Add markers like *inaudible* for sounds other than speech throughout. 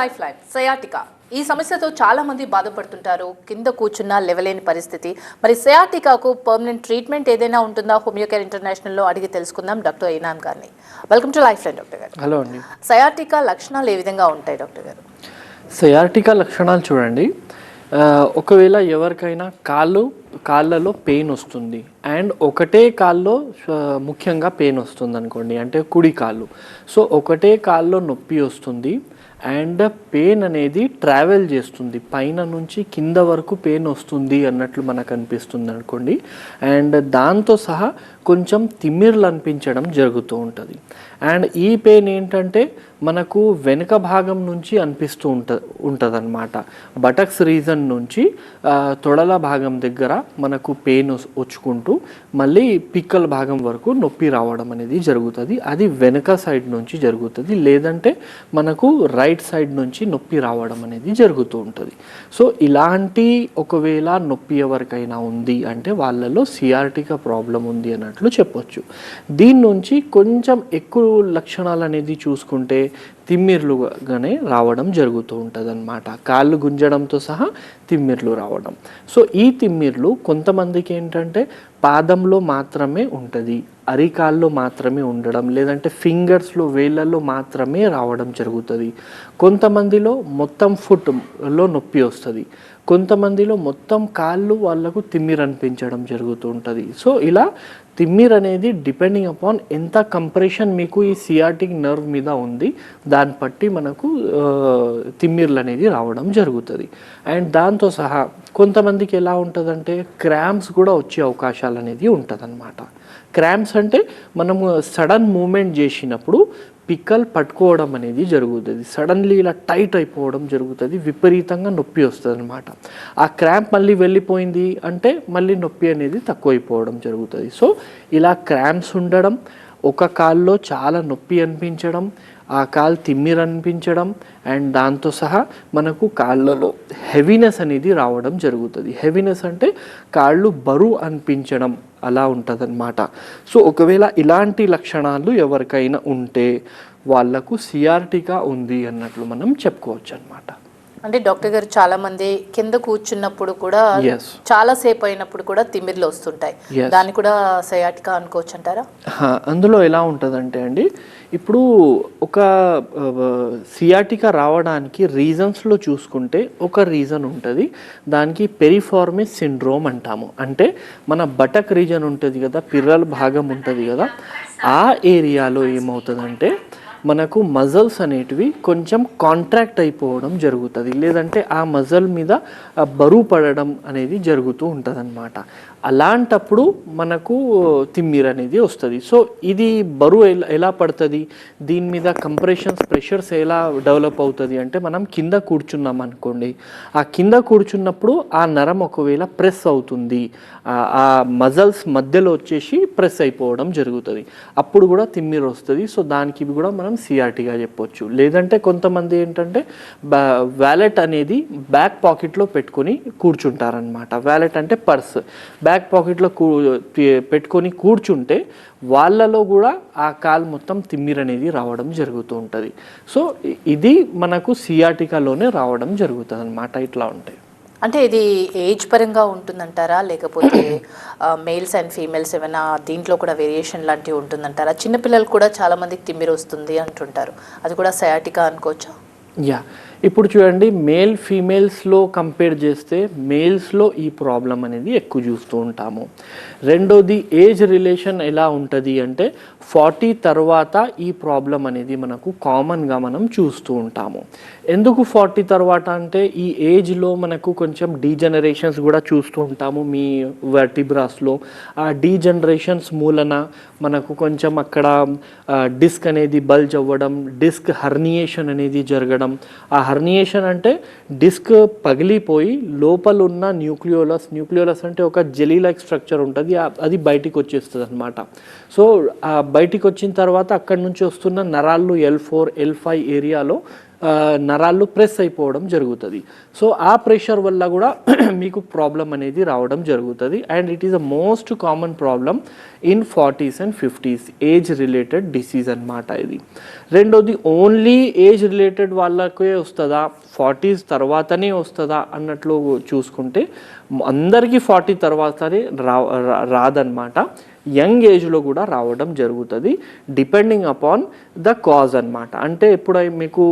Life line sciatica ఈ సమస్యతో చాలా మంది బాధపడుతుంటారు. కింద కూర్చున్నా లెవలేని పరిస్థితి. మరి సయాటికాకు పర్మనెంట్ ట్రీట్మెంట్ ఏదైనా ఉంటుందా? హోమియోకేర్ ఇంటర్నేషనల్లో అడిగి తెలుసుకుందాం డాక్టర్ ఇనాన్ గారిని. Welcome to life line doctor గారు. హలో అండి. సయాటికా లక్షణాలు ఏ విధంగా ఉంటాయి డాక్టర్ గారు? సయార్టికా లక్షణాలు చూడండి. ఒకవేళ ఎవరికైనా కాళ్ళు కాళ్ళలో పెయిన్ వస్తుంది. అండ్ ఒకటే కాల్లో ముఖ్యంగా పెయిన్ వస్తుంది అనుకోండి అంటే కుడి కాళ్ళు. సో ఒకటే కాల్లో నొప్పి వస్తుంది. అండ్ పెయిన్ అనేది ట్రావెల్ చేస్తుంది. పైన నుంచి కింద వరకు పెయిన్ వస్తుంది అన్నట్లు మనకు అనిపిస్తుంది అనుకోండి. అండ్ దాంతో సహా కొంచెం తిమ్మిర్లు అనిపించడం జరుగుతూ ఉంటుంది. అండ్ ఈ పెయిన్ ఏంటంటే మనకు వెనుక భాగం నుంచి అనిపిస్తూ ఉంట ఉంటుందన్నమాట. బటక్స్ రీజన్ నుంచి తొడల భాగం దగ్గర మనకు పెయిన్ వచ్చుకుంటూ మళ్ళీ పిక్కల భాగం వరకు నొప్పి రావడం అనేది జరుగుతుంది. అది వెనుక సైడ్ నుంచి జరుగుతుంది. లేదంటే మనకు రైట్ సైడ్ నుంచి నొప్పి రావడం అనేది జరుగుతూ ఉంటుంది. సో ఇలాంటి ఒకవేళ నొప్పి ఎవరికైనా ఉంది అంటే వాళ్ళలో సిఆర్టికా ప్రాబ్లం ఉంది అన్నట్లు చెప్పొచ్చు. దీని నుంచి కొంచెం ఎక్కువ లక్షణాలు అనేది చూసుకుంటే తిమ్మిర్లుగానే రావడం జరుగుతూ ఉంటుంది అనమాట కాళ్ళు గుంజడంతో సహా తిమ్మిర్లు రావడం. సో ఈ తిమ్మిర్లు కొంతమందికి ఏంటంటే పాదంలో మాత్రమే ఉంటుంది అరికాల్లో మాత్రమే ఉండడం లేదంటే ఫింగర్స్లో వేళ్ళల్లో మాత్రమే రావడం జరుగుతుంది. కొంతమందిలో మొత్తం ఫుట్లో నొప్పి వస్తుంది. కొంతమందిలో మొత్తం కాళ్ళు వాళ్ళకు తిమ్మిర్ అనిపించడం జరుగుతూ ఉంటుంది. సో ఇలా తిమ్మిర్ అనేది డిపెండింగ్ అపాన్ ఎంత కంప్రెషన్ మీకు ఈ సియాటిక్ నర్వ్ మీద ఉంది దాన్ని బట్టి మనకు తిమ్మిర్లు అనేది రావడం జరుగుతుంది. అండ్ దాంతో సహా కొంతమందికి ఎలా ఉంటుందంటే క్రామ్స్ కూడా వచ్చే అవకాశాలు అనేది ఉంటుందన్నమాట. క్రామ్స్ అంటే మనము సడన్ మూమెంట్ చేసినప్పుడు పిక్కల్ పట్టుకోవడం అనేది జరుగుతుంది. సడన్లీ ఇలా టైట్ అయిపోవడం జరుగుతుంది. విపరీతంగా నొప్పి వస్తుంది అనమాట ఆ క్రాంప్ మళ్ళీ వెళ్ళిపోయింది అంటే మళ్ళీ నొప్పి అనేది తక్కువైపోవడం జరుగుతుంది. సో ఇలా క్రాంప్స్ ఉండడం ఒక కాల్లో చాలా నొప్పి అనిపించడం ఆ కాలు తిమ్మిరి అనిపించడం అండ్ దాంతో సహా మనకు కాళ్ళలో హెవీనెస్ అనేది రావడం జరుగుతుంది. హెవీనెస్ అంటే కాళ్ళు బరువు అనిపించడం అలా ఉంటుందన్నమాట. సో ఒకవేళ ఇలాంటి లక్షణాలు ఎవరికైనా ఉంటే వాళ్ళకు సిఆర్టీగా ఉంది అన్నట్లు మనం చెప్పుకోవచ్చు అనమాట అంటే డాక్టర్ గారు చాలా మంది కింద కూర్చున్నప్పుడు కూడా చాలా సేపు అయినప్పుడు కూడా తిమ్మిర్లు వస్తుంటాయి. దాన్ని కూడా సయాటికా అనుకోవచ్చు అంటారా? అందులో ఎలా ఉంటుందంటే అండి ఇప్పుడు ఒక సియాటికా రావడానికి రీజన్స్లో చూసుకుంటే ఒక రీజన్ ఉంటుంది. దానికి పెరిఫార్మిస్ సిండ్రోమ్ అంటాము. అంటే మన బటక్ రీజన్ ఉంటుంది కదా పిర్రల భాగం ఉంటుంది కదా ఆ ఏరియాలో ఏమవుతుందంటే మనకు మజల్స్ అనేటివి కొంచెం కాంట్రాక్ట్ అయిపోవడం జరుగుతుంది. లేదంటే ఆ మజల్ మీద బరువు పడడం అనేది జరుగుతూ ఉంటుంది అలాంటప్పుడు మనకు తిమ్మిర్ అనేది వస్తుంది. సో ఇది బరువు ఎలా ఎలా పడుతుంది? దీని మీద కంప్రెషన్స్ ప్రెషర్స్ ఎలా డెవలప్ అవుతుంది అంటే మనం కింద కూర్చున్నాం అనుకోండి. ఆ కింద కూర్చున్నప్పుడు ఆ నరం ఒకవేళ ప్రెస్ అవుతుంది ఆ- మజల్స్ మధ్యలో వచ్చేసి ప్రెస్ అయిపోవడం జరుగుతుంది. అప్పుడు కూడా తిమ్మిర్ వస్తుంది. సో దానికి కూడా మనం సిఆర్టీగా చెప్పొచ్చు. లేదంటే కొంతమంది ఏంటంటే వ్యాలెట్ అనేది బ్యాక్ పాకెట్లో పెట్టుకొని కూర్చుంటారనమాట వ్యాలెట్ అంటే పర్స్. బ్యాక్ పాకెట్లో కూ పెట్టుకొని కూర్చుంటే వాళ్ళలో కూడా ఆ కాలు మొత్తం తిమ్మిర్ అనేది రావడం జరుగుతూ ఉంటుంది. సో ఇది మనకు సియాటికాలోనే రావడం జరుగుతుంది అనమాట ఇట్లా ఉంటాయి అంటే ఇది ఏజ్ పరంగా ఉంటుందంటారా? లేకపోతే *coughs* మేల్స్ అండ్ ఫీమేల్స్ ఏమైనా దీంట్లో కూడా వేరియేషన్ లాంటివి ఉంటుందంటారా? చిన్నపిల్లలు కూడా చాలా మందికి తిమ్మిరి వస్తుంది అంటుంటారు. అది కూడా సయాటికా అనుకోవచ్చా? యా. ఇప్పుడు చూడండి మేల్ ఫీమేల్స్లో కంపేర్ చేస్తే మేల్స్లో ఈ ప్రాబ్లం అనేది ఎక్కువ చూస్తూ ఉంటాము. రెండోది ఏజ్ రిలేషన్ ఎలా ఉంటుంది అంటే ఫార్టీ తర్వాత ఈ ప్రాబ్లం అనేది మనకు కామన్గా మనం చూస్తూ ఉంటాము. ఎందుకు ఫార్టీ తర్వాత అంటే ఈ ఏజ్లో మనకు కొంచెం డీజనరేషన్స్ కూడా చూస్తూ ఉంటాము మీ వర్టిబ్రాస్లో ఆ డీజనరేషన్స్ మూలన మనకు కొంచెం అక్కడ డిస్క్ అనేది బల్జ్ అవ్వడం డిస్క్ హర్నియేషన్ అనేది జరగడం ఆ హర్నియేషన్ అంటే డిస్క్ పగిలిపోయి లోపల ఉన్న న్యూక్లియోలస్ న్యూక్లియోలస్ అంటే ఒక జెలీ లైక్ స్ట్రక్చర్ ఉంటుంది అది బయటికి వచ్చేస్తుంది అనమాట సో బయటికి వచ్చిన తర్వాత అక్కడి నుంచి వస్తున్న నరాళ్ళు ఎల్ ఫోర్ ఎల్ ఫైవ్ ఏరియాలో నరాలు ప్రెస్ అయిపోవడం జరుగుతుంది. సో ఆ ప్రెషర్ వల్ల కూడా *clears throat* మీకు ప్రాబ్లం అనేది రావడం జరుగుతుంది. And it is a most common problem in forties and fifties age related disease అనమాట ఇది. రెండోది ఓన్లీ ఏజ్ రిలేటెడ్ వాళ్ళకే వస్తుందా? ఫార్టీస్ తర్వాతనే వస్తుందా? అన్నట్లు చూసుకుంటే అందరికీ ఫార్టీ తర్వాతనే రా రాదనమాట యంగ్ ఏజ్లో కూడా రావడం జరుగుతుంది డిపెండింగ్ అపాన్ ద కాజ్ అనమాట అంటే ఎప్పుడు మీకు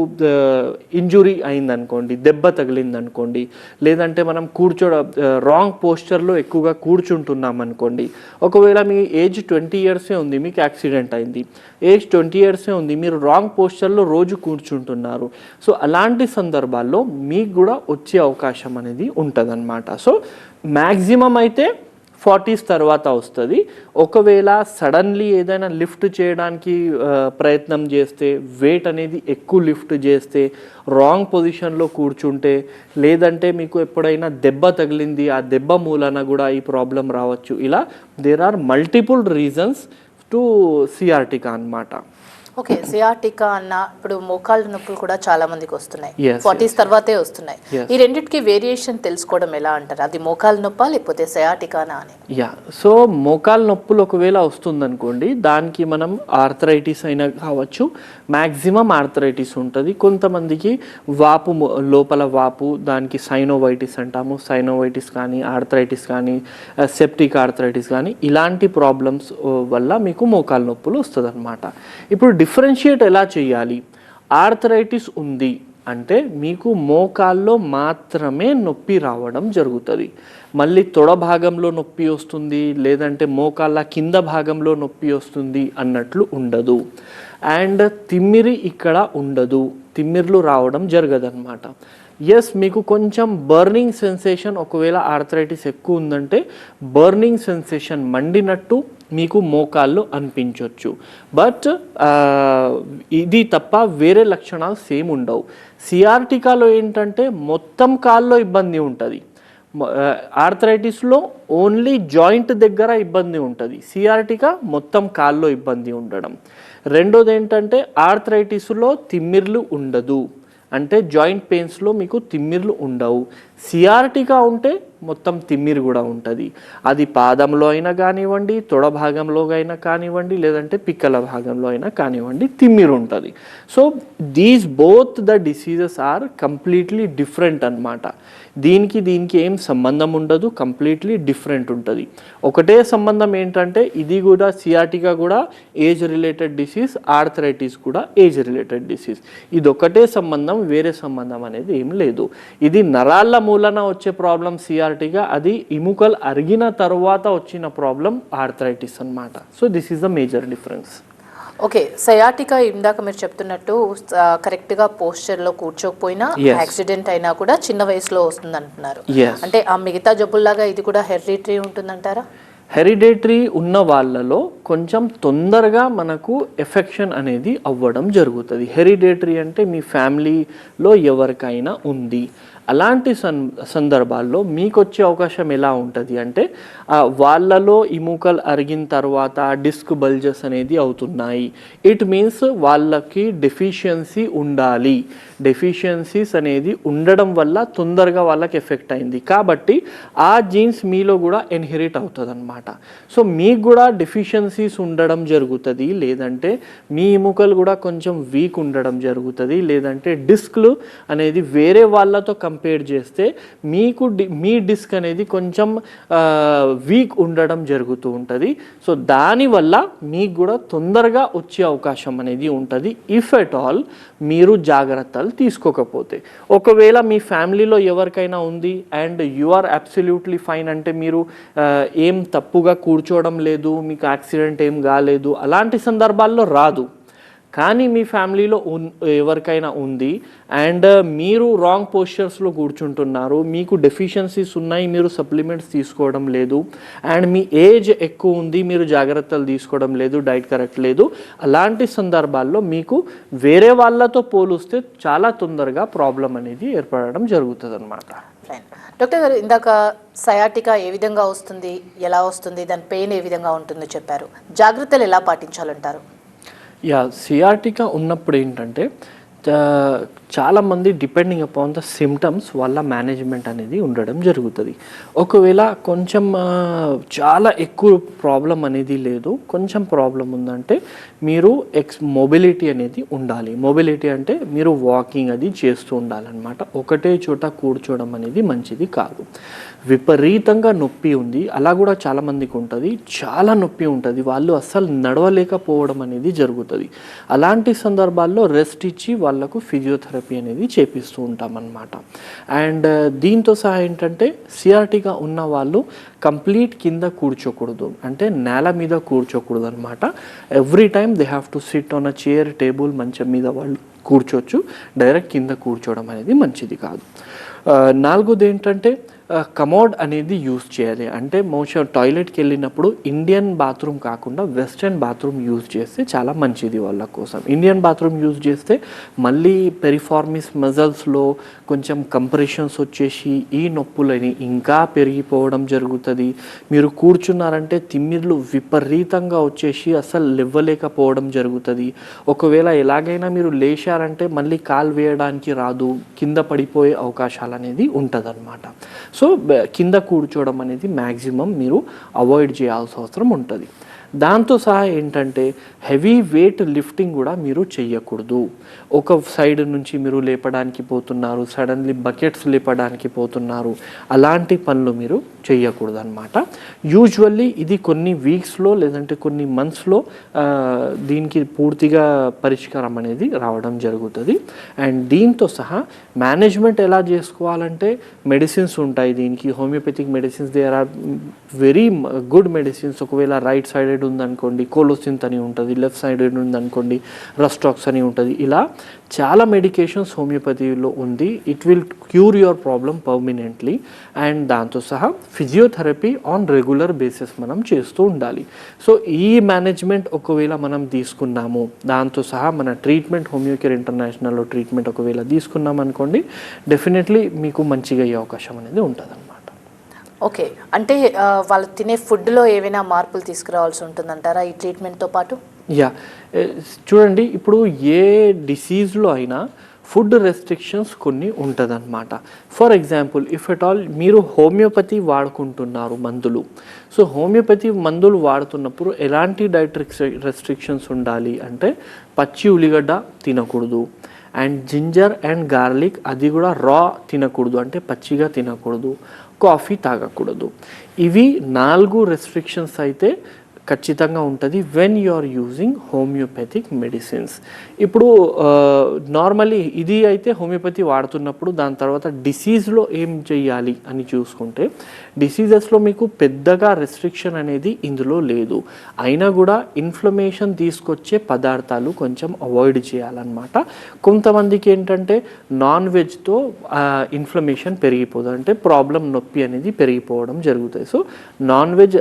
ఇంజురీ అయిందనుకోండి దెబ్బ తగిలిందనుకోండి లేదంటే మనం కూర్చో రాంగ్ పోస్చర్లో ఎక్కువగా కూర్చుంటున్నాం అనుకోండి ఒకవేళ మీ ఏజ్ ట్వంటీ ఇయర్సే ఉంది మీకు యాక్సిడెంట్ అయింది ఏజ్ ట్వంటీ ఇయర్సే ఉంది మీరు రాంగ్ పోస్చర్లో రోజు కూర్చుంటున్నారు. సో అలాంటి సందర్భాల్లో మీకు కూడా వచ్చే అవకాశం అనేది ఉంటుందన్నమాట. సో మ్యాక్సిమం అయితే ఫార్టీస్ తర్వాత వస్తుంది. ఒకవేళ సడన్లీ ఏదైనా లిఫ్ట్ చేయడానికి ప్రయత్నం చేస్తే వెయిట్ అనేది ఎక్కువ లిఫ్ట్ చేస్తే రాంగ్ పొజిషన్లో కూర్చుంటే లేదంటే మీకు ఎప్పుడైనా దెబ్బ తగిలింది ఆ దెబ్బ మూలన కూడా ఈ ప్రాబ్లం రావచ్చు. ఇలా there are multiple reasons to sciatica అన్నమాట. ఓకే సియాటికా అన్న ఇప్పుడు మోకాళ్ళ నొప్పులు కూడా చాలా మందికి వస్తున్నాయి. ఫార్టీస్ తర్వాతే వస్తున్నాయి. ఈ రెండిటికి వేరియేషన్ తెలుసుకోవడం ఎలా అంటారు? అది మోకాళ్ళ నొప్ప లేకపోతే సయాటికానా అని? యా సో మోకాలు నొప్పులు ఒకవేళ వస్తుందనుకోండి దానికి మనం ఆర్థరైటిస్ అయినా కావచ్చు మ్యాక్సిమం ఆర్థరైటిస్ ఉంటుంది. కొంతమందికి వాపు లోపల వాపు దానికి సైనోవైటిస్ అంటాము. సైనోవైటిస్ కానీ ఆర్థరైటిస్ కానీ సెప్టిక్ ఆర్థరైటిస్ కానీ ఇలాంటి ప్రాబ్లమ్స్ వల్ల మీకు మోకాలు నొప్పులు వస్తుంది ఇప్పుడు డిఫరెన్షియేట్ ఎలా చేయాలి ఆర్థరైటిస్ ఉంది అంటే మీకు మోకాల్లో మాత్రమే నొప్పి రావడం జరుగుతుంది. మళ్ళీ తొడ భాగంలో నొప్పి వస్తుంది లేదంటే మోకాళ్ళ కింద భాగంలో నొప్పి వస్తుంది అన్నట్లు ఉండదు. అండ్ తిమ్మిరి ఇక్కడ ఉండదు. తిమ్మిర్లు రావడం జరగదన్నమాట. ఎస్ మీకు కొంచెం బర్నింగ్ సెన్సేషన్ ఒకవేళ ఆర్థరైటిస్ ఎక్కువ ఉందంటే బర్నింగ్ సెన్సేషన్ మండినట్టు మీకు మోకాళ్ళు అనిపించవచ్చు బట్ ఇది తప్ప వేరే లక్షణాలు సేమ్ ఉండవు. సిఆర్టికాలో ఏంటంటే మొత్తం కాల్లో ఇబ్బంది ఉంటుంది. ఆర్థరైటిస్లో ఓన్లీ జాయింట్ దగ్గర ఇబ్బంది ఉంటుంది. సిఆర్టీగా మొత్తం కాల్లో ఇబ్బంది ఉండడం. రెండోది ఏంటంటే ఆర్థరైటిస్లో తిమ్మిర్లు ఉండదు. అంటే జాయింట్ పెయిన్స్లో మీకు తిమ్మిర్లు ఉండవు. సిఆర్టికా ఉంటే మొత్తం తిమ్మిరి కూడా ఉంటుంది. అది పాదంలో అయినా కానివ్వండి తొడ భాగంలో అయినా కానివ్వండి లేదంటే పిక్కల భాగంలో అయినా కానివ్వండి తిమ్మిరి ఉంటుంది. So these both the diseases are completely different అనమాట దీనికి దీనికి ఏం సంబంధం ఉండదు కంప్లీట్లీ డిఫరెంట్ ఉంటుంది. ఒకటే సంబంధం ఏంటంటే ఇది కూడా సిఆర్టీగా కూడా ఏజ్ రిలేటెడ్ డిసీజ్ ఆర్థరైటిస్ కూడా ఏజ్ రిలేటెడ్ డిసీజ్ ఇది ఒకటే సంబంధం వేరే సంబంధం అనేది ఏం లేదు. ఇది నరాల మూలన వచ్చే ప్రాబ్లం సిఆర్టీగా అది ఇముకలు అరిగిన తర్వాత వచ్చిన ప్రాబ్లం ఆర్థరైటిస్ అన్నమాట. So this is the major difference okay sciatica ఇందాక మీరు చెప్తున్నట్టు ఆ, కరెక్ట్గా పోస్చర్లో కూర్చోకపోయినా. యాక్సిడెంట్ అయినా కూడా చిన్న వయసులో వస్తుంది అంటున్నారు అంటే ఆ మిగతా జబ్బుల్లాగా ఇది కూడా హెరిటరీ ఉంటుందంటారా? హెరిడేటరీ ఉన్న వాళ్ళలో కొంచెం తొందరగా మనకు ఎఫెక్షన్ అనేది అవ్వడం జరుగుతుంది. హెరిడేటరీ అంటే మీ ఫ్యామిలీలో ఎవరికైనా ఉంది. అలాంటి సన్ సందర్భాల్లో మీకు వచ్చే అవకాశం ఎలా ఉంటుంది అంటే వాళ్ళలో ఇముకలు అరిగిన తర్వాత డిస్క్ బల్జెస్ అనేది అవుతున్నాయి. ఇట్ మీన్స్ వాళ్ళకి డెఫిషియన్సీ ఉండాలి. డెఫిషియన్సీస్ అనేది ఉండడం వల్ల తొందరగా వాళ్ళకి ఎఫెక్ట్ అయింది. కాబట్టి ఆ జీన్స్ మీలో కూడా ఎన్హెరిట్ అవుతుంది అనమాట సో మీకు కూడా డెఫిషియన్సీస్ ఉండడం జరుగుతుంది లేదంటే మీ ఎముకలు కూడా కొంచెం వీక్ ఉండడం జరుగుతుంది లేదంటే డిస్క్లు అనేది వేరే వాళ్ళతో కంపేర్ చేస్తే మీకు డి- మీ డిస్క్ అనేది కొంచెం వీక్ ఉండడం జరుగుతూ ఉంటుంది. సో దానివల్ల మీకు కూడా తొందరగా వచ్చే అవకాశం అనేది ఉంటుంది. ఇఫ్ ఎట్ ఆల్ మీరు జాగ్రత్తలు తీసుకోకపోతే. ఒకవేళ మీ ఫ్యామిలీలో ఎవరికైనా ఉంది and you are absolutely fine అంటే మీరు ఏం తప్పుగా కూర్చోవడం లేదు మీకు యాక్సిడెంట్ ఏం కాలేదు అలాంటి సందర్భాల్లో రాదు. కానీ మీ ఫ్యామిలీలో ఎవరికైనా ఉంది అండ్ మీరు రాంగ్ పోస్చర్స్లో కూర్చుంటున్నారు మీకు డెఫిషియన్సీస్ ఉన్నాయి మీరు సప్లిమెంట్స్ తీసుకోవడం లేదు అండ్ మీ ఏజ్ ఎక్కువ ఉంది మీరు జాగ్రత్తలు తీసుకోవడం లేదు డైట్ కరెక్ట్ లేదు అలాంటి సందర్భాల్లో మీకు వేరే వాళ్ళతో పోలిస్తే చాలా తొందరగా ప్రాబ్లం అనేది ఏర్పడడం జరుగుతుంది అనమాట డాక్టర్ గారు ఇందాక సయాటికా ఏ విధంగా వస్తుంది ఎలా వస్తుంది దాని పెయిన్ ఏ విధంగా ఉంటుందో చెప్పారు. జాగ్రత్తలు ఎలా పాటించాలంటారు? యా సియాటికా ఉన్నప్పుడు ఏంటంటే చాలామంది డిపెండింగ్ అపాన్ ద సిమ్టమ్స్ వల్ల మేనేజ్మెంట్ అనేది ఉండడం జరుగుతుంది. ఒకవేళ కొంచెం చాలా ఎక్కువ ప్రాబ్లం అనేది లేదు కొంచెం ప్రాబ్లం ఉందంటే మీరు ఎక్స్ మొబిలిటీ అనేది ఉండాలి. మొబిలిటీ అంటే మీరు వాకింగ్ అది చేస్తూ ఉండాలన్నమాట. ఒకటే చోట కూర్చోవడం అనేది మంచిది కాదు. విపరీతంగా నొప్పి ఉంది. అలా కూడా చాలామందికి ఉంటుంది. చాలా నొప్పి ఉంటుంది. వాళ్ళు అస్సలు నడవలేకపోవడం అనేది జరుగుతుంది. అలాంటి సందర్భాల్లో రెస్ట్ ఇచ్చి వాళ్ళకు ఫిజియోథెరపీ అనేది చేపిస్తూ ఉంటాం అన్నమాట అండ్ uh, దీంతో సహా ఏంటంటే సిఆర్టీగా ఉన్న వాళ్ళు కంప్లీట్ కింద కూర్చోకూడదు. అంటే నేల మీద కూర్చోకూడదు అనమాట every time they have to sit on a chair table మంచం మీద వాళ్ళు కూర్చోవచ్చు డైరెక్ట్ కింద కూర్చోవడం అనేది మంచిది కాదు. Uh, నాలుగోది ఏంటంటే కమోడ్ అనేది యూజ్ చేయాలి. అంటే మోషన్ టాయిలెట్కి వెళ్ళినప్పుడు ఇండియన్ బాత్రూమ్ కాకుండా వెస్ట్రన్ బాత్రూమ్ యూజ్ చేస్తే చాలా మంచిది వాళ్ళ కోసం. ఇండియన్ బాత్రూమ్ యూజ్ చేస్తే మళ్ళీ పెరిఫార్మిస్ మజల్స్లో కొంచెం కంప్రెషన్స్ వచ్చేసి ఈ నొప్పులని ఇంకా పెరిగిపోవడం జరుగుతుంది. మీరు కూర్చున్నారంటే తిమ్మిర్లు విపరీతంగా వచ్చేసి అసలు లేవలేకపోవడం జరుగుతుంది. ఒకవేళ ఎలాగైనా మీరు లేచారంటే మళ్ళీ కాలు వేయడానికి రాదు కింద పడిపోయే అవకాశాలు అనేది ఉంటుంది సో కింద కూర్చోవడం అనేది మ్యాక్సిమం మీరు అవాయిడ్ చేయాల్సిన అవసరం ఉంటుంది. దాంతో సహా ఏంటంటే హెవీ వెయిట్ లిఫ్టింగ్ కూడా మీరు చెయ్యకూడదు. ఒక సైడ్ నుంచి మీరు లేపడానికి పోతున్నారు సడన్లీ బకెట్స్ లేపడానికి పోతున్నారు అలాంటి పనులు మీరు చేయకూడదు అనమాట యూజువల్లీ ఇది కొన్ని వీక్స్లో లేదంటే కొన్ని మంత్స్లో దీనికి పూర్తిగా పరిష్కారం అనేది రావడం జరుగుతుంది. అండ్ దీంతో సహా మేనేజ్మెంట్ ఎలా చేసుకోవాలంటే మెడిసిన్స్ ఉంటాయి దీనికి. Homeopathic medicines they are very good medicines ఒకవేళ రైట్ సైడెడ్ ఉందనుకోండి కోలోసింత్ అని ఉంటుంది లెఫ్ట్ సైడెడ్ ఉందనుకోండి రస్టాక్స్ అని ఉంటుంది ఇలా చాలా మెడికేషన్స్ హోమియోపతిలో ఉంది. It will cure your problem permanently and దాంతో సహా ఫిజియోథెరపీ ఆన్ రెగ్యులర్ బేసిస్ మనం చేస్తూ ఉండాలి. సో ఈ మేనేజ్మెంట్ ఒకవేళ మనం తీసుకున్నాము దాంతో సహా మన ట్రీట్మెంట్ హోమియోకేర్ ఇంటర్నేషనల్లో ట్రీట్మెంట్ ఒకవేళ తీసుకున్నాం అనుకోండి డెఫినెట్లీ మీకు మంచిగా అయ్యే అవకాశం అనేది ఉంటుంది ఓకే. అంటే వాళ్ళు తినే ఫుడ్లో ఏవైనా మార్పులు తీసుకురావాల్సి ఉంటుందంటారా ఈ ట్రీట్మెంట్తో పాటు? యా eh, చూడండి ఇప్పుడు ఏ డిసీజ్లో అయినా ఫుడ్ రెస్ట్రిక్షన్స్ కొన్ని ఉంటుందన్నమాట. For example if at all మీరు హోమియోపతి వాడుకుంటున్నారు మందులు. సో హోమియోపతి మందులు వాడుతున్నప్పుడు ఎలాంటి డైట్ రెస్ట్రిక్షన్స్ ఉండాలి అంటే పచ్చి ఉల్లిగడ్డ తినకూడదు. అండ్ జింజర్ అండ్ గార్లిక్ అది కూడా రా తినకూడదు అంటే పచ్చిగా తినకూడదు. కాఫీ తాగకూడదు. ఇవి నాలుగు రెస్ట్రిక్షన్స్ అయితే ఖచ్చితంగా ఉంటుంది when you are using homeopathic medicines ఇప్పుడు నార్మలీ ఇది అయితే హోమియోపతి వాడుతున్నప్పుడు దాని తర్వాత డిసీజ్లో ఏం చేయాలి అని చూసుకుంటే డిసీజెస్లో మీకు పెద్దగా రెస్ట్రిక్షన్ అనేది ఇందులో లేదు. అయినా కూడా ఇన్ఫ్లమేషన్ తీసుకొచ్చే పదార్థాలు కొంచెం అవాయిడ్ చేయాలన్నమాట. కొంతమందికి ఏంటంటే నాన్ వెజ్తో ఇన్ఫ్లమేషన్ పెరిగిపోదు. అంటే ప్రాబ్లం నొప్పి అనేది పెరిగిపోవడం జరుగుతుంది so non veg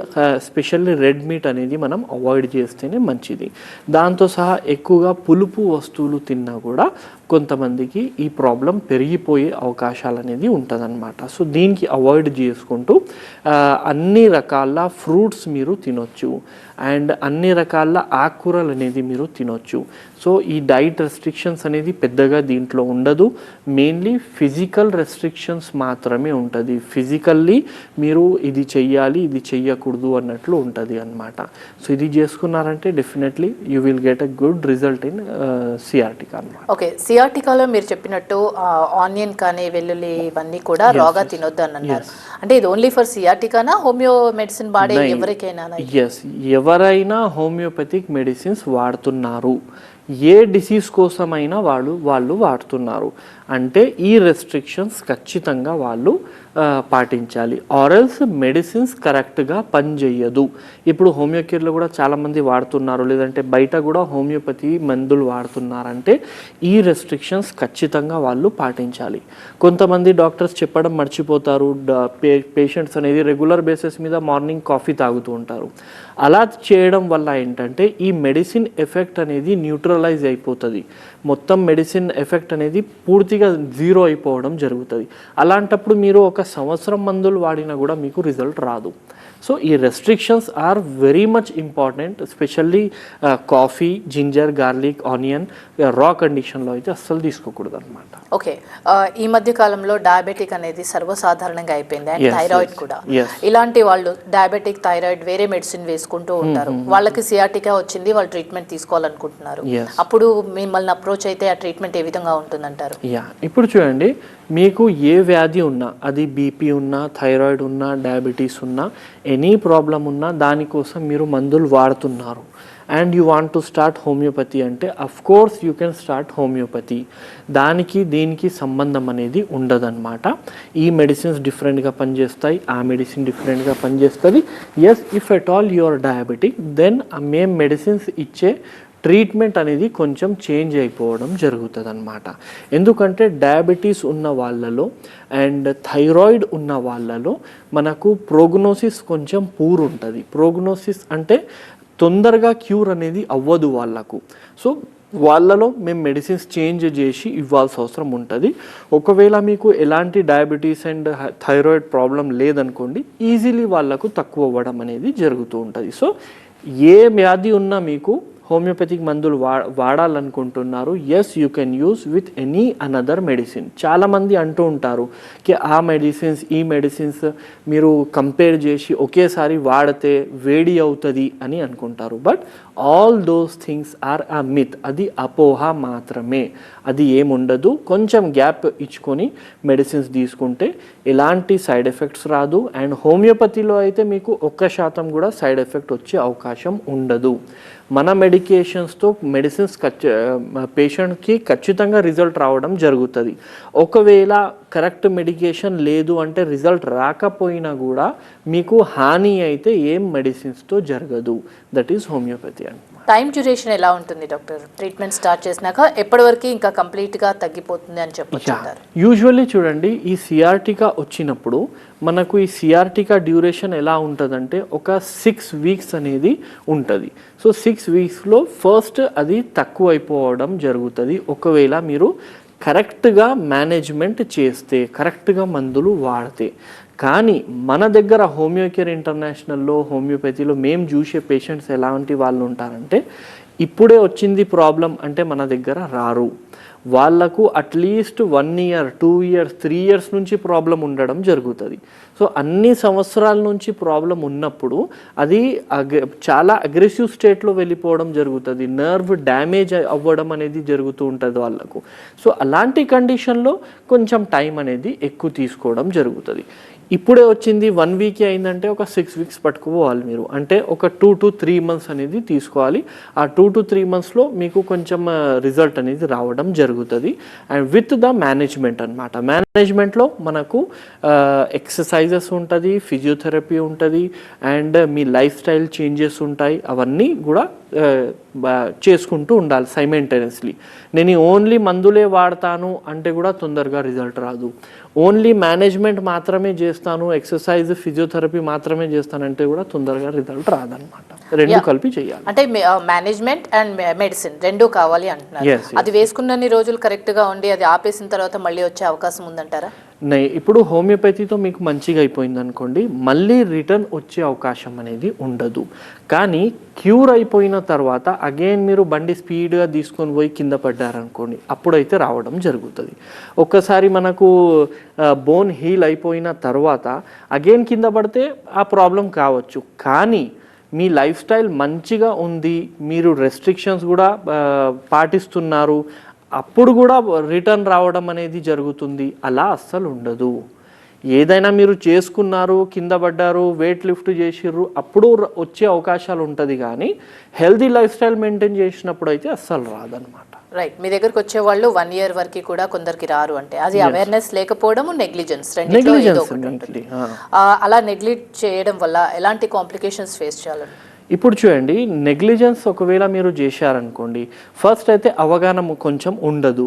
specially red meat అనేది మనం అవాయిడ్ చేస్తేనే మంచిది. దాంతో సహా ఎక్కువగా పులుపు వస్తువులు తిన్నా కూడా కొంతమందికి ఈ ప్రాబ్లం పెరిగిపోయే అవకాశాలు అనేది ఉంటుందన్నమాట. సో దీనికి అవాయిడ్ చేసుకుంటూ అన్ని రకాల ఫ్రూట్స్ మీరు తినొచ్చు. అండ్ అన్ని రకాల ఆకుకూరలు అనేది మీరు తినొచ్చు. సో ఈ డైట్ రెస్ట్రిక్షన్స్ అనేది పెద్దగా దీంట్లో ఉండదు. మెయిన్లీ ఫిజికల్ రెస్ట్రిక్షన్స్ మాత్రమే ఉంటుంది. ఫిజికల్లీ మీరు ఇది చెయ్యాలి ఇది చెయ్యకూడదు అన్నట్లు ఉంటుంది అన్నమాట. సో ఇది చేసుకున్నారంటే definitely you will get a good result in sciatica అన్నమాట. ఓకే సియాటికాలో మీరు చెప్పినట్టు ఆనియన్ కానీ వెల్లుల్లి ఇవన్నీ కూడా రాగా తినొద్దు అని అన్నారు అంటే ఇది ఓన్లీ ఫర్ సియాటికానా హోమియో మెడిసిన్ వాడే ఎవరికైనా ఎస్ ఎవరైనా హోమియోపతిక్ మెడిసిన్స్ వాడుతున్నారు. ఏ డిసీజ్ కోసమైనా వాళ్ళు వాళ్ళు వాడుతున్నారు. అంటే ఈ రెస్ట్రిక్షన్స్ ఖచ్చితంగా వాళ్ళు పాటించాలి. ఆరల్స్ మెడిసిన్స్ కరెక్ట్గా పనిచేయదు. ఇప్పుడు హోమియోకేర్లో కూడా చాలామంది వాడుతున్నారు. లేదంటే బయట కూడా హోమియోపతి మందులు వాడుతున్నారంటే ఈ రెస్ట్రిక్షన్స్ ఖచ్చితంగా వాళ్ళు పాటించాలి. కొంతమంది డాక్టర్స్ చెప్పడం మర్చిపోతారు. పేషెంట్స్ అనేది రెగ్యులర్ బేసిస్ మీద మార్నింగ్ కాఫీ తాగుతూ ఉంటారు. అలా చేయడం వల్ల ఏంటంటే ఈ మెడిసిన్ ఎఫెక్ట్ అనేది న్యూట్రలైజ్ అయిపోతుంది. మొత్తం మెడిసిన్ ఎఫెక్ట్ అనేది పూర్తిగా జీరో అయిపోవడం జరుగుతుంది. అలాంటప్పుడు మీరు ఒక సంవత్సరం మందులు వాడినా కూడా మీకు రిజల్ట్ రాదు. సో ఈ restrictions are very much important specially coffee ginger garlic onion raw కండిషన్లో అయితే అస్సలు తీసుకోకూడదు అనమాట ఓకే ఆ, ఈ మధ్య కాలంలో డయాబెటిక్ అనేది సర్వసాధారణంగా అయిపోయింది అండ్ థైరాయిడ్ కూడా. ఇలాంటి వాళ్ళు డయాబెటిక్ థైరాయిడ్ వేరే మెడిసిన్ వేసుకుంటూ ఉంటారు. వాళ్ళకి సియాటికా వచ్చింది వాళ్ళు ట్రీట్మెంట్ తీసుకోవాలనుకుంటున్నారు. అప్పుడు మిమ్మల్ని అప్రోచ్ అయితే ఆ ట్రీట్మెంట్ ఏ విధంగా ఉంటుందంటారు? యా ఇప్పుడు చూడండి మీకు ఏ వ్యాధి ఉన్నా అది బీపీ ఉన్నా థైరాయిడ్ ఉన్నా డయాబెటీస్ ఉన్నా ఎనీ ప్రాబ్లం ఉన్నా దానికోసం మీరు మందులు వాడుతున్నారు. And you want to start homeopathy అంటే of course you can start homeopathy దానికి దీనికి సంబంధం అనేది ఉండదన్నమాట. ఈ మెడిసిన్స్ డిఫరెంట్గా పనిచేస్తాయి ఆ మెడిసిన్ డిఫరెంట్గా పనిచేస్తుంది. Yes if at all your diabetic then మేము మెడిసిన్స్ ఇచ్చే ట్రీట్మెంట్ అనేది కొంచెం చేంజ్ అయిపోవడం జరుగుతుంది అనమాట ఎందుకంటే డయాబెటీస్ ఉన్న వాళ్ళలో అండ్ థైరాయిడ్ ఉన్న వాళ్ళలో మనకు ప్రోగ్నోసిస్ కొంచెం పూర్ ఉంటుంది ప్రోగ్నోసిస్ అంటే తొందరగా క్యూర్ అనేది అవ్వదు వాళ్ళకు. సో వాళ్ళలో మేము మెడిసిన్స్ చేంజ్ చేసి ఇవ్వాల్సిన అవసరం ఉంటుంది. ఒకవేళ మీకు ఎలాంటి డయాబెటీస్ అండ్ థైరాయిడ్ ప్రాబ్లం లేదనుకోండి ఈజీలీ వాళ్ళకు తక్కువ అవ్వడం అనేది జరుగుతూ ఉంటుంది. సో ఏ వ్యాధి ఉన్నా మీకు హోమియోపతిక్ మందులు వా వాడాలనుకుంటున్నారు. Yes you can use with any another medicine చాలామంది అంటూ ఉంటారు కి ఆ మెడిసిన్స్ ఈ మెడిసిన్స్ మీరు కంపేర్ చేసి ఒకేసారి వాడితే వేడి అవుతుంది అని అనుకుంటారు. But all those things are a myth అది అపోహ మాత్రమే. అది ఏముండదు. కొంచెం గ్యాప్ ఇచ్చుకొని మెడిసిన్స్ తీసుకుంటే ఎలాంటి సైడ్ ఎఫెక్ట్స్ రాదు. అండ్ హోమియోపతిలో అయితే మీకు ఒక్క శాతం కూడా సైడ్ ఎఫెక్ట్ వచ్చే అవకాశం ఉండదు. మన మెడికేషన్స్తో మెడిసిన్స్ ఖచ్చి పేషెంట్కి ఖచ్చితంగా రిజల్ట్ రావడం జరుగుతుంది. ఒకవేళ కరెక్ట్ మెడికేషన్ లేదు అంటే రిజల్ట్ రాకపోయినా కూడా మీకు హాని అయితే ఏం మెడిసిన్స్తో జరగదు. దట్ ఈస్ హోమియోపతి అండి. టైం డ్యూరేషన్ ఎలా ఉంటుంది డాక్టర్? ట్రీట్మెంట్ స్టార్ట్ చేసినాక ఎప్పటి వరకు ఇంకా కంప్లీట్గా తగ్గిపోతుంది అని చెప్పొచ్చు అంటారు. యూజువల్లీ చూడండి ఈ సిఆర్టికా వచ్చినప్పుడు మనకు ఈ సిఆర్టికా డ్యూరేషన్ ఎలా ఉంటుందంటే ఒక సిక్స్ వీక్స్ అనేది ఉంటుంది. సో సిక్స్ వీక్స్లో ఫస్ట్ అది తక్కువ అయిపోవడం జరుగుతుంది. ఒకవేళ మీరు కరెక్ట్గా మేనేజ్మెంట్ చేస్తే కరెక్ట్గా మందులు వాడితే. కానీ మన దగ్గర హోమియోకేర్ ఇంటర్నేషనల్లో హోమియోపతిలో మేము చూసే పేషెంట్స్ ఎలాంటి వాళ్ళు ఉంటారంటే ఇప్పుడే వచ్చింది ప్రాబ్లం అంటే మన దగ్గర రారు. వాళ్ళకు at least one year two years three years నుంచి ప్రాబ్లం ఉండడం జరుగుతుంది. సో అన్ని సంవత్సరాల నుంచి ప్రాబ్లం ఉన్నప్పుడు అది అగ్ర చాలా అగ్రెసివ్ స్టేట్లో వెళ్ళిపోవడం జరుగుతుంది. నర్వ్ డ్యామేజ్ అవ్వడం అనేది జరుగుతూ ఉంటుంది వాళ్ళకు. సో అలాంటి కండిషన్లో కొంచెం టైం అనేది ఎక్కువ తీసుకోవడం జరుగుతుంది. ఇప్పుడే వచ్చింది వన్ వీక్ అయిందంటే ఒక సిక్స్ వీక్స్ పట్టుకుపోవాలి మీరు. అంటే ఒక టూ టు త్రీ మంత్స్ అనేది తీసుకోవాలి. ఆ టూ టు త్రీ మంత్స్లో మీకు కొంచెం uh, రిజల్ట్ అనేది రావడం జరుగుతుంది. అండ్ విత్ ద మేనేజ్మెంట్ అనమాట మేనేజ్మెంట్లో మనకు ఎక్సర్సైజెస్ ఉంటుంది ఫిజియోథెరపీ ఉంటుంది అండ్ మీ లైఫ్ స్టైల్ చేంజెస్ ఉంటాయి అవన్నీ కూడా చేసుకుంటూ ఉండాలి సైమెంటైనస్లీ నేను ఓన్లీ మందులే వాడతాను అంటే కూడా తొందరగా రిజల్ట్ రాదు. ఓన్లీ మేనేజ్మెంట్ మాత్రమే చేస్తాను ఎక్సర్సైజ్ ఫిజియోథెరపీ మాత్రమే చేస్తానంటే కూడా తొందరగా రిజల్ట్ రాదనమాట. రెండు కలిపి చేయాలి. అంటే మేనేజ్మెంట్ అండ్ మెడిసిన్ రెండు కావాలి అంటున్నారు. అది వేసుకున్నన్ని రోజులు కరెక్ట్గా ఉండి అది ఆపేసిన తర్వాత మళ్ళీ వచ్చే అవకాశం ఉందంటారా? నై ఇప్పుడు హోమియోపతితో మీకు మంచిగా అయిపోయింది అనుకోండి మళ్ళీ రిటర్న్ వచ్చే అవకాశం అనేది ఉండదు. కానీ క్యూర్ అయిపోయిన తర్వాత అగైన్ మీరు బండి స్పీడ్గా తీసుకొని పోయి కింద పడ్డారనుకోండి అప్పుడైతే రావడం జరుగుతుంది. ఒక్కసారి మనకు బోన్ హీల్ అయిపోయిన తర్వాత అగైన్ కింద పడితే ఆ ప్రాబ్లం కావచ్చు. కానీ మీ లైఫ్ స్టైల్ మంచిగా ఉంది మీరు రెస్ట్రిక్షన్స్ కూడా పాటిస్తున్నారు అప్పుడు కూడా రిటర్న్ రావడం అనేది జరుగుతుంది. అలా అస్సలు ఉండదు. ఏదైనా మీరు చేసుకున్నారు కింద పడ్డారు వెయిట్ లిఫ్ట్ చేసిర్రు అప్పుడు వచ్చే అవకాశాలు ఉంటుంది కానీ హెల్తీ లైఫ్ స్టైల్ మెయింటైన్ చేసినప్పుడు అయితే అస్సలు రాదనమాట రైట్ మీ దగ్గరకు వచ్చే వాళ్ళు వన్ ఇయర్ వరకు కూడా కొందరికి రారు అంటే. అది అవేర్నెస్ లేకపోవడం నెగ్లిజెన్స్. ఆ, అలా నెగ్లెక్ట్ చేయడం వల్ల ఎలాంటి కాంప్లికేషన్స్ ఫేస్ చేయాలని ఇప్పుడు చూడండి నెగ్లిజెన్స్ ఒకవేళ మీరు చేశారనుకోండి ఫస్ట్ అయితే అవగాహన కొంచెం ఉండదు.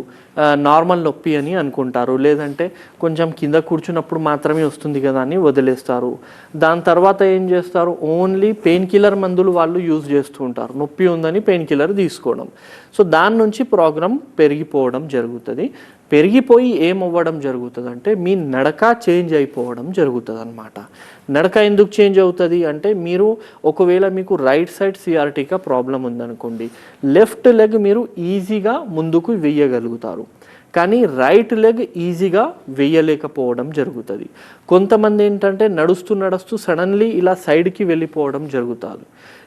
నార్మల్ నొప్పి అని అనుకుంటారు. లేదంటే కొంచెం కింద కూర్చున్నప్పుడు మాత్రమే వస్తుంది కదా అని వదిలేస్తారు. దాని తర్వాత ఏం చేస్తారు? ఓన్లీ పెయిన్ కిల్లర్ మందులు వాళ్ళు యూజ్ చేస్తూ ఉంటారు. నొప్పి ఉందని పెయిన్ కిల్లర్ తీసుకోవడం. సో దాని నుంచి ప్రోగ్రామ్ పెరిగిపోవడం జరుగుతుంది. పెరిగిపోయి ఏమవ్వడం జరుగుతుంది అంటే మీ నడక చేంజ్ అయిపోవడం జరుగుతుంది అనమాట నడక ఎందుకు చేంజ్ అవుతుంది అంటే మీరు ఒకవేళ మీకు రైట్ సైడ్ సిఆర్టీగా ప్రాబ్లం ఉందనుకోండి లెఫ్ట్ లెగ్ మీరు ఈజీగా ముందుకు వెయ్యగలుగుతారు. కానీ రైట్ లెగ్ ఈజీగా వేయలేకపోవడం జరుగుతుంది. కొంతమంది ఏంటంటే నడుస్తూ నడుస్తూ సడన్లీ ఇలా సైడ్కి వెళ్ళిపోవడం జరుగుతుంది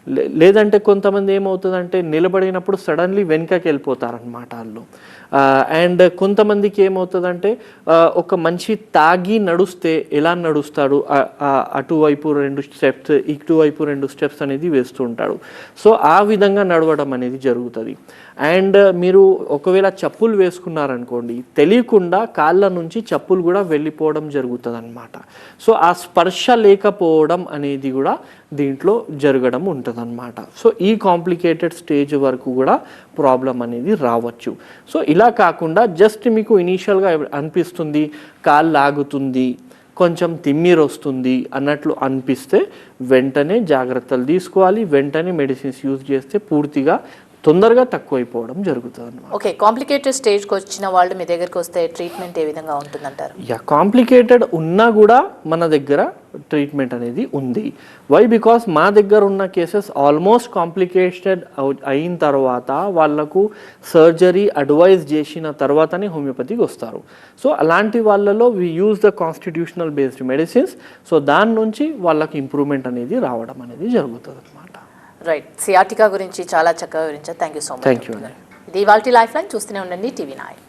లే- లేదంటే కొంతమంది ఏమవుతుందంటే నిలబడినప్పుడు సడన్లీ వెనుకకి వెళ్ళిపోతారనమాట వాళ్ళు. అండ్ కొంతమందికి ఏమవుతుందంటే ఒక మంచి తాగి నడుస్తే ఎలా నడుస్తాడు? అటువైపు రెండు స్టెప్స్ ఇటువైపు రెండు స్టెప్స్ అనేది వేస్తూ ఉంటాడు. సో ఆ విధంగా నడవడం అనేది జరుగుతుంది. అండ్ మీరు ఒకవేళ చెప్పులు వేసుకున్నారనుకోండి తెలియకుండా కాళ్ళ నుంచి చెప్పులు కూడా వెళ్ళిపోవడం జరుగుతుంది అనమాట సో ఆ స్పర్శ లేకపోవడం అనేది కూడా దీంట్లో జరగడం ఉంటుంది సో ఈ కాంప్లికేటెడ్ స్టేజ్ వరకు కూడా ప్రాబ్లం అనేది రావచ్చు. సో ఇలా కాకుండా జస్ట్ మీకు ఇనీషియల్గా అనిపిస్తుంది కాలు లాగుతుంది కొంచెం తిమ్మిరు వస్తుంది అన్నట్లు అనిపిస్తే వెంటనే జాగ్రత్తలు తీసుకోవాలి. వెంటనే మెడిసిన్స్ యూజ్ చేస్తే పూర్తిగా తొందరగా తక్కువైపోవడం జరుగుతుంది ఓకే కాంప్లికేటెడ్ స్టేజ్కి వచ్చిన వాళ్ళు మీ దగ్గరికి వస్తే ట్రీట్మెంట్ ఏ విధంగా ఉంటుందంటారు? యా కాంప్లికేటెడ్ ఉన్నా కూడా మన దగ్గర ట్రీట్మెంట్ అనేది ఉంది. వై బికాస్ మా దగ్గర ఉన్న కేసెస్ ఆల్మోస్ట్ కాంప్లికేటెడ్ అయిన తర్వాత వాళ్ళకు సర్జరీ అడ్వైజ్ చేసిన తర్వాతనే హోమియోపతికి వస్తారు. సో అలాంటి వాళ్ళలో we use the constitutional based medicines so దాని నుంచి వాళ్ళకి ఇంప్రూవ్మెంట్ అనేది రావడం అనేది జరుగుతుంది రైట్ సియాటికా గురించి చాలా చక్కగా వివరించారు. Thank you so much thank you ఇది ఇవాళ లైఫ్ లైన్ చూస్తూనే ఉండండి. TV nine.